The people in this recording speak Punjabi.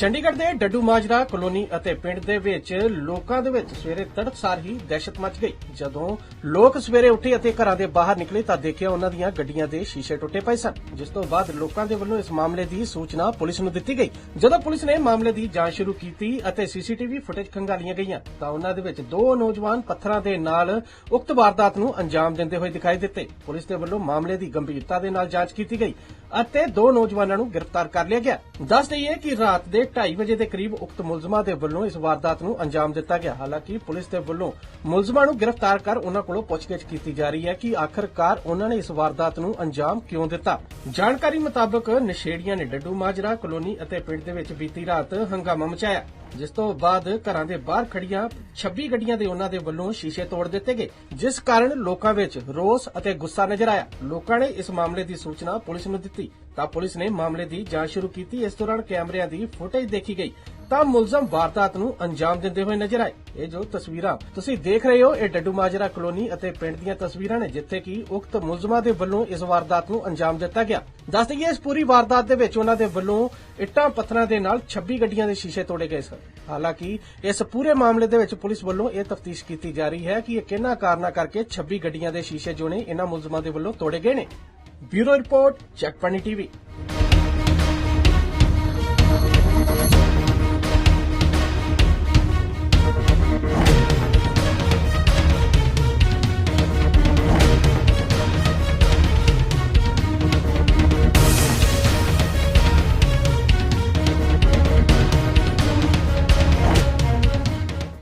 ਚੰਡੀਗੜ੍ਹ ਦੇ ਡੱਡੂ ਮਾਜਰਾ ਕਲੋਨੀ ਅਤੇ ਪਿੰਡ ਦੇ ਵਿੱਚ ਲੋਕਾਂ ਦੇ ਵਿੱਚ ਸਵੇਰੇ ਤੜਕਸਾਰ ਹੀ ਦਹਿਸ਼ਤ ਮਚ ਗਈ। ਜਦੋਂ ਲੋਕ ਸਵੇਰੇ ਉੱਠੇ ਅਤੇ ਘਰਾਂ ਦੇ ਬਾਹਰ ਨਿਕਲੇ ਤਾਂ ਦੇਖਿਆ ਉਹਨਾਂ ਦੀਆਂ ਗੱਡੀਆਂ ਦੇ ਸ਼ੀਸ਼ੇ ਟੁੱਟੇ ਪਏ ਸਨ, ਜਿਸ ਤੋਂ ਬਾਅਦ ਲੋਕਾਂ ਦੇ ਵੱਲੋਂ ਇਸ ਮਾਮਲੇ ਦੀ ਸੂਚਨਾ ਪੁਲਿਸ ਨੂੰ ਦਿੱਤੀ ਗਈ। ਜਦੋਂ ਪੁਲਿਸ ਨੇ ਮਾਮਲੇ ਦੀ ਜਾਂਚ ਸ਼ੁਰੂ ਕੀਤੀ ਅਤੇ ਸੀਸੀਟੀਵੀ ਫੁਟੇਜ ਖੰਗਾਲੀਆਂ ਗਈਆਂ, ਤਾਂ ਉਹਨਾਂ ਦੇ ਵਿੱਚ ਦੋ ਨੌਜਵਾਨ ਪੱਥਰਾਂ ਦੇ ਨਾਲ ਉਕਤ ਵਾਰਦਾਤ ਨੂੰ ਅੰਜਾਮ ਦਿੰਦੇ ਹੋਏ ਦਿਖਾਈ ਦਿੱਤੇ। ਪੁਲਿਸ ਦੇ ਵੱਲੋਂ ਮਾਮਲੇ ਦੀ ਗੰਭੀਰਤਾ ਦੇ ਨਾਲ ਜਾਂਚ ਕੀਤੀ ਗਈ। ਅਤੇ ਦੋ ਨੌਜਵਾਨਾਂ ਨੂੰ ਗ੍ਰਿਫਤਾਰ ਕਰ ਲਿਆ ਗਿਆ। ਦੱਸ ਦਈਏ ਕਿ ਰਾਤ ਦੇ 2:30 ਵਜੇ ਦੇ ਕਰੀਬ ਉਕਤ ਮੁਲਜ਼ਮਾਂ ਦੇ ਵੱਲੋਂ ਇਸ ਵਾਰਦਾਤ ਨੂੰ ਅੰਜਾਮ ਦਿੱਤਾ ਗਿਆ। ਹਾਲਾਂਕਿ ਪੁਲਿਸ ਦੇ ਵੱਲੋਂ ਮੁਲਜ਼ਮਾਂ ਨੂੰ ਗ੍ਰਿਫਤਾਰ ਕਰ ਉਹਨਾਂ ਕੋਲੋਂ ਪੁੱਛਗਿੱਛ ਕੀਤੀ ਜਾ ਰਹੀ ਹੈ ਕਿ ਆਖਰਕਾਰ ਉਹਨਾਂ ਨੇ ਇਸ ਵਾਰਦਾਤ ਨੂੰ ਅੰਜਾਮ ਕਿਉਂ ਦਿੱਤਾ। ਜਾਣਕਾਰੀ ਮੁਤਾਬਕ ਨਸ਼ੇੜੀਆਂ ਨੇ ਡੱਡੂ ਮਾਜਰਾ, ਕਲੋਨੀ ਅਤੇ ਪਿੰਡ ਦੇ ਵਿੱਚ ਬੀਤੀ ਰਾਤ ਹੰਗਾਮਾ ਮਚਾਇਆ। ਜਿਸ ਤੋਂ ਬਾਅਦ ਘਰਾਂ ਦੇ ਬਾਹਰ ਖੜੀਆਂ 26 ਗੱਡੀਆਂ ਦੇ ਉਹਨਾਂ ਦੇ ਵੱਲੋਂ ਸ਼ੀਸ਼ੇ ਤੋੜ ਦਿੱਤੇ ਗਏ, ਜਿਸ ਕਾਰਨ ਲੋਕਾਂ ਵਿੱਚ ਰੋਸ ਅਤੇ ਗੁੱਸਾ ਨਜ਼ਰ ਆਇਆ। ਲੋਕਾਂ ਨੇ ਇਸ ਮਾਮਲੇ ਦੀ ਸੂਚਨਾ ਪੁਲਿਸ ਨੂੰ ਦਿੱਤੀ। ਤਾਂ ਪੁਲਿਸ ਨੇ ਮਾਮਲੇ ਦੀ ਜਾਂਚ ਸ਼ੁਰੂ ਕੀਤੀ। ਇਸ ਦੌਰਾਨ ਕੈਮਰਿਆਂ ਦੀ ਫੁਟੇਜ ਦੇਖੀ ਗਈ। ਤਾਂ ਮੁਲਜ਼ਮ ਵਾਰਦਾਤ ਨੂੰ ਅੰਜਾਮ ਦਿੰਦੇ ਹੋਏ ਨਜ਼ਰ ਆਏ। ਇਹ ਜੋ ਤਸਵੀਰਾਂ ਤੁਸੀਂ ਦੇਖ ਰਹੇ ਹੋ, ਇਹ ਡੱਡੂ ਮਾਜਰਾ ਕਲੋਨੀ ਅਤੇ ਪਿੰਡ ਦੀਆਂ ਤਸਵੀਰਾਂ ਨੇ, ਜਿੱਥੇ ਕਿ ਉਕਤ ਮੁਲਜ਼ਮਾਂ ਦੇ ਵੱਲੋਂ ਇਸ ਵਾਰਦਾਤ ਨੂੰ ਅੰਜਾਮ ਦਿੱਤਾ ਗਿਆ। ਦੱਸ ਦਈਏ, ਇਸ ਪੂਰੀ ਵਾਰਦਾਤ ਦੇ ਵਿੱਚ ਉਹਨਾਂ ਦੇ ਵੱਲੋਂ ਇੱਟਾਂ ਪੱਥਰਾਂ ਦੇ ਨਾਲ 26 ਗੱਡੀਆਂ ਦੇ ਸ਼ੀਸ਼ੇ ਤੋੜੇ ਗਏ ਸਨ। ਹਾਲਾਂਕਿ, ਇਸ ਪੂਰੇ ਮਾਮਲੇ ਦੇ ਵਿੱਚ ਪੁਲਿਸ ਵੱਲੋਂ ਇਹ ਤਫਤੀਸ਼ ਕੀਤੀ ਜਾ ਰਹੀ ਹੈ ਕਿ ਇਹ ਕਿਹਨਾਂ ਕਾਰਨਾਂ ਕਰਕੇ 26 ਗੱਡੀਆਂ ਦੇ ਸ਼ੀਸ਼ੇ ਜੋ ਨੇ ਇਹਨਾਂ ਮੁਲਜ਼ਮਾਂ ਦੇ ਵੱਲੋਂ ਤੋੜੇ ਗਏ ਨੇ। ਬਿਊਰੋ ਰਿਪੋਰਟ ਚੈੱਕ ਪਾਣੀ ਟੀਵੀ।